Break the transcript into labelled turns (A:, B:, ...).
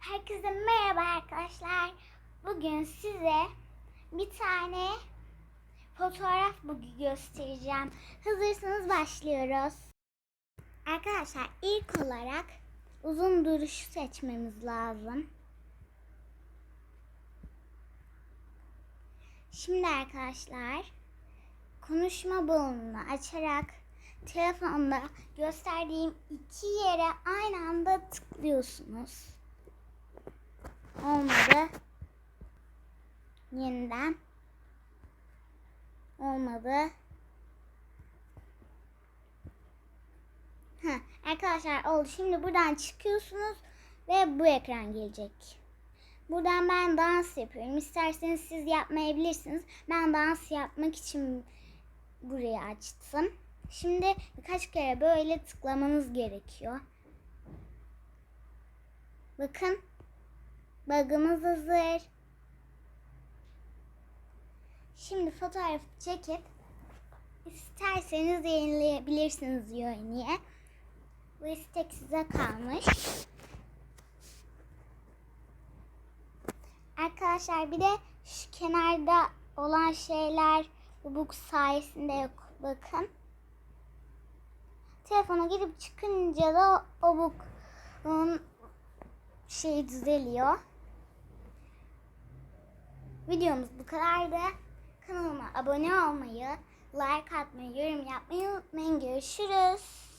A: Herkese merhaba arkadaşlar. Bugün size bir tane fotoğraf bugün göstereceğim. Hazırsanız başlıyoruz. Arkadaşlar ilk olarak uzun duruşu seçmemiz lazım. Şimdi arkadaşlar konuşma balonunu açarak telefonda gösterdiğim iki yere aynı anda tıklıyorsunuz. Olmadı. Yeniden. Olmadı. Heh, arkadaşlar oldu. Şimdi buradan çıkıyorsunuz ve bu ekran gelecek. Buradan ben dans yapıyorum. İsterseniz siz yapmayabilirsiniz. Ben dans yapmak için burayı açtım. Şimdi birkaç kere böyle tıklamanız gerekiyor. Bakın. Bug'ımız hazır. Şimdi fotoğraf çekip isterseniz yayınlayabilirsiniz Yoni'ye. Bu istek size kalmış. Arkadaşlar bir de şu kenarda olan şeyler bu sayesinde yok. Bakın. Telefona girip çıkınca da o book'un şey düzeliyor. Videomuz bu kadardı. Kanalıma abone olmayı, like atmayı, yorum yapmayı unutmayın. Görüşürüz.